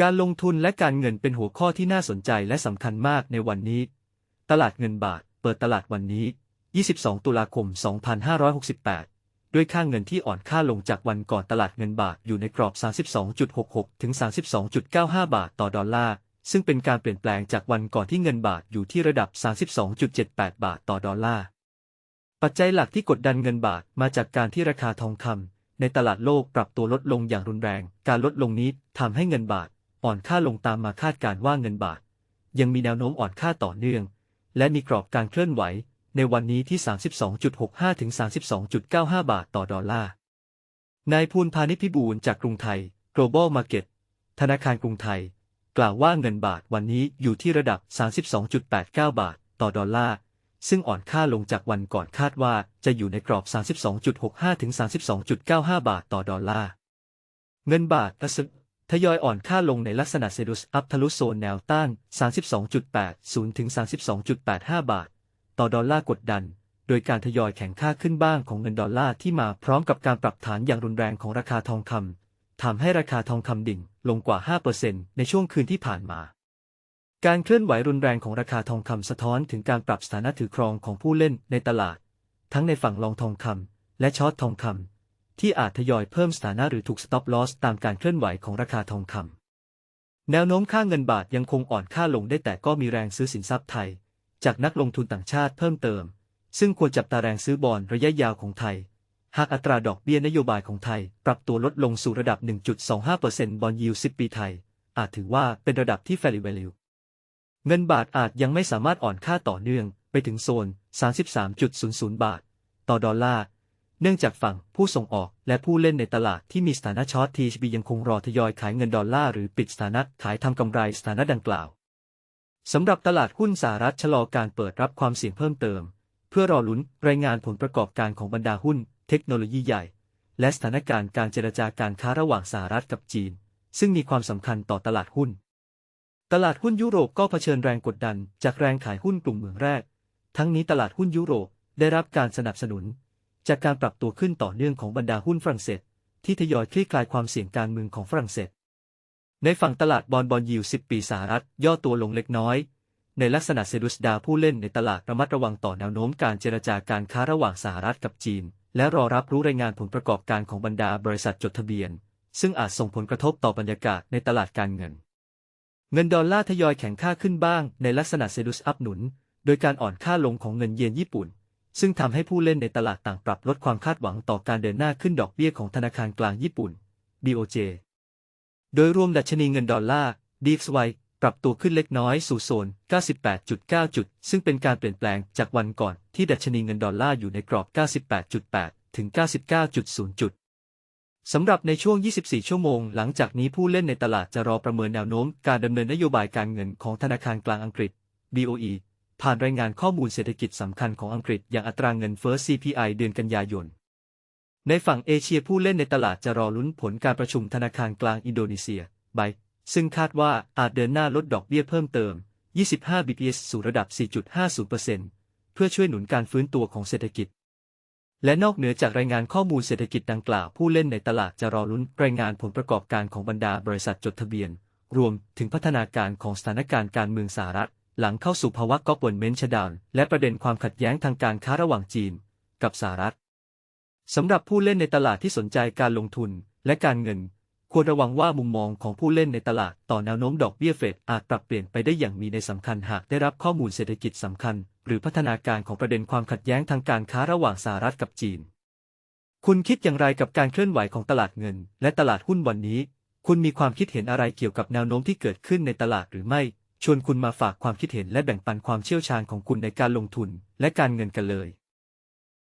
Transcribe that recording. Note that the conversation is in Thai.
การลงทุนและการเงินเป็นหัวข้อที่น่าสนใจและสำคัญมากในวันนี้ ตลาดเงินบาท เปิดตลาดวันนี้ 22 ตุลาคม 2568 ด้วยค่าเงินที่อ่อนค่าลงจากวันก่อนตลาดเงินบาทอยู่ในกรอบ 32.66 ถึง 32.95 บาทต่อดอลลาร์ ซึ่งเป็นการเปลี่ยนแปลงจากวันก่อนที่เงินบาทอยู่ที่ระดับ 32.78 บาทต่อดอลลาร์ ปัจจัยหลักที่กดดันเงินบาทมาจากการที่ราคาทองคำในตลาดโลกปรับตัวลดลงอย่างรุนแรง การลดลงนี้ทำให้เงินบาท อ่อนค่าลงตามมาคาดการว่าเงินบาท ยังมีแนวโน้มอ่อนค่าต่อเนื่อง และมีกรอบการเคลื่อนไหว ในวันนี้ที่ 32.65 ถึง 32.95 บาทต่อดอลลาร์ นายภูลพาณิชพิบูลจากกรุงไทย global market ธนาคารกรุงไทย กล่าวว่าเงินบาทวันนี้อยู่ที่ระดับ 32.89 บาทต่อดอลลาร์ซึ่งอ่อนค่าลงจากวันก่อนคาดว่าจะอยู่ในกรอบ 32.65 ถึง 32.95 บาทต่อดอลลาร์ เงินบาทกระซึ ทยอยอ่อนค่าลงในลักษณะเซดุสอัพทะลุโซนแนวต้าน 32.80 ถึง 32.85 บาท ต่อดอลลาร์กดดัน โดยการทยอยแข็งค่าขึ้นบ้างของเงินดอลลาร์ที่มาพร้อมกับการปรับฐานอย่างรุนแรงของราคาทองคำทำให้ราคาทองคำดิ่งลงกว่า 5%ในช่วงคืนที่ผ่านมา การเคลื่อนไหวรุนแรงของราคาทองคำสะท้อนถึงการปรับสถานะถือครองของผู้เล่นในตลาด ทั้งในฝั่งลองทองคำและช็อตทองคำ ที่อาจทยอยเพิ่มสถานะหรือถูกสต็อปลอสตามการเคลื่อนไหวของราคาทองคำแนวโน้มค่าเงินบาทยังคงอ่อนค่าลงได้แต่ก็มีแรงซื้อสินทรัพย์ไทย จากนักลงทุนต่างชาติเพิ่มเติม ซึ่งควรจับตาแรงซื้อบอลระยะยาวของไทย หากอัตราดอกเบี้ยนโยบายของไทย ปรับตัวลดลงสู่ระดับ 1.25%บอลยิว10 ปีไทย อาจถือว่าเป็นระดับที่ fair value เงินบาทอาจยังไม่สามารถอ่อนค่าต่อเนื่องไปถึงโซน 33.00 บาท ต่อดอลลาร์ เนื่องจากฝั่งผู้ส่งออกและผู้เล่นในตลาดที่มีสถานะช็อตทีชบียังคงรอทยอยขายเงินดอลลาร์หรือปิดสถานะขายทำกำไรสถานะดังกล่าวสำหรับตลาดหุ้นสหรัฐชะลอการเปิดรับความเสี่ยงเพิ่มเติม เพื่อรอลุ้นรายงานผลประกอบการของบรรดาหุ้น เทคโนโลยีใหญ่ และสถานการณ์การเจรจาการค้าระหว่างสหรัฐกับจีน ซึ่งมีความสำคัญต่อตลาดหุ้น ตลาดหุ้นยุโรปก็เผชิญแรงกดดันจากแรงขายหุ้นกลุ่มเมืองแรก ทั้งนี้ตลาดหุ้นยุโรปได้รับการสนับสนุน จากการปรับตัวขึ้นต่อเนื่องของบรรดาหุ้นฝรั่งเศส ที่ทยอยคลี่คลายความเสี่ยงการเมืองของฝรั่งเศส ในฝั่งตลาดบอลบอลยิว 10 ปีสหรัฐ ย่อตัวลงเล็กน้อย ในลักษณะเซดุสดาผู้เล่นในตลาดระมัดระวังต่อแนวโน้มการเจรจาการค้าระหว่างสหรัฐกับจีน และรอรับรู้รายงานผลประกอบการของบรรดาบริษัทจดทะเบียน ซึ่งอาจส่งผลกระทบต่อบรรยากาศในตลาดการเงิน เงินดอลลาร์ทยอยแข็งค่าขึ้นบ้าง ในลักษณะเซดุสอัพหนุน โดยการอ่อนค่าลงของเงินเยนญี่ปุ่น ซึ่งทำให้ผู้เล่นในตลาดต่างปรับลดความคาดหวังต่อการเดินหน้าขึ้นดอกเบี้ยของธนาคารกลางญี่ปุ่น BOJ โดยรวมดัชนีเงินดอลลาร์ DXY ปรับตัวขึ้นเล็กน้อยสู่โซน 98.9 จุด ซึ่งเป็นการเปลี่ยนแปลงจากวันก่อนที่ดัชนีเงินดอลลาร์อยู่ในกรอบ 98.8 ถึง 99.0 จุดสำหรับในช่วง 24 ชั่วโมง หลังจากนี้ผู้เล่นในตลาดจะรอประเมินแนวโน้มการดำเนินนโยบายการเงินของธนาคารกลางอังกฤษ BOE ผ่านรายงานข้อมูลเศรษฐกิจสำคัญของอังกฤษอย่างอัตราเงินเฟ้อ CPI เดือนกันยายน ในฝั่งเอเชียผู้เล่นในตลาดจะรอลุ้นผลการประชุมธนาคารกลางอินโดนีเซียไบซึ่งคาดว่าอาจเดินหน้าลดดอกเบี้ยเพิ่มเติม 25 bps สู่ระดับ 4.50%เพื่อช่วยหนุนการฟื้นตัวของเศรษฐกิจ และนอกเหนือจากรายงานข้อมูลเศรษฐกิจดังกล่าวผู้เล่นในตลาดจะรอลุ้นรายงานผลประกอบการของบรรดาบริษัทจดทะเบียน รวมถึงพัฒนาการของสถานการณ์การเมืองสหรัฐ หลังเข้าสู่ภาวะก๊อกวนเมนชดาวน์และประเด็นความขัดแย้งทางการค้าระหว่างจีน กับสหรัฐสำหรับผู้เล่นในตลาดที่สนใจการลงทุนและการเงิน ควรระวังว่ามุมมองของผู้เล่นในตลาดต่อแนวโน้มดอกเบี้ยเฟดอาจปรับเปลี่ยนไปได้อย่างมีในสำคัญหากได้รับข้อมูลเศรษฐกิจสำคัญ หรือพัฒนาการของประเด็นความขัดแย้งทางการค้าระหว่างสหรัฐกับจีน คุณคิดอย่างไรกับการเคลื่อนไหวของตลาดเงิน และตลาดหุ้นวันนี้ คุณมีความคิดเห็นอะไรเกี่ยวกับแนวโน้มที่เกิดขึ้นในตลาดหรือไม่ ชวนคุณมาฝากความคิดเห็นและแบ่งปันความเชี่ยวชาญของคุณในการลงทุนและการเงินกันเลย